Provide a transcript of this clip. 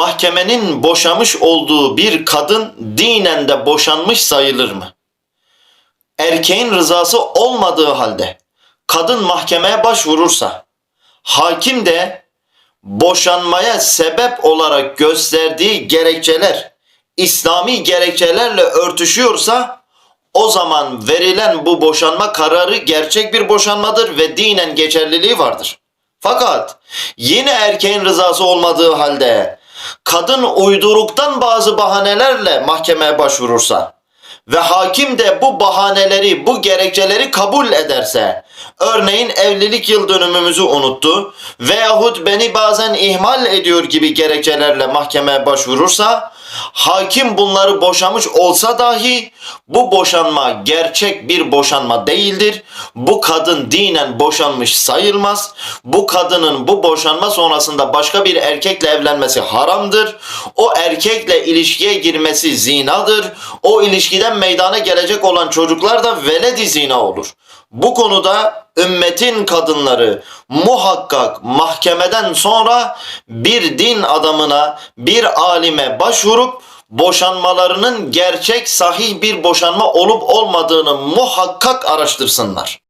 mahkemenin boşamış olduğu bir kadın dinen de boşanmış sayılır mı? Erkeğin rızası olmadığı halde kadın mahkemeye başvurursa hakim de boşanmaya sebep olarak gösterdiği gerekçeler İslami gerekçelerle örtüşüyorsa o zaman verilen bu boşanma kararı gerçek bir boşanmadır ve dinen geçerliliği vardır. Fakat yine erkeğin rızası olmadığı halde kadın uyduruktan bazı bahanelerle mahkemeye başvurursa ve hakim de bu bahaneleri, bu gerekçeleri kabul ederse, örneğin evlilik yıl dönümümüzü unuttu veyahut beni bazen ihmal ediyor gibi gerekçelerle mahkemeye başvurursa, hakim bunları boşamış olsa dahi bu boşanma gerçek bir boşanma değildir. Bu kadın dinen boşanmış sayılmaz. Bu kadının bu boşanma sonrasında başka bir erkekle evlenmesi haramdır. O erkekle ilişkiye girmesi zinadır. O ilişkiden meydana gelecek olan çocuklar da veledi zina olur. Bu konuda ümmetin kadınları muhakkak mahkemeden sonra bir din adamına, bir alime başvurup boşanmalarının gerçek sahih bir boşanma olup olmadığını muhakkak araştırsınlar.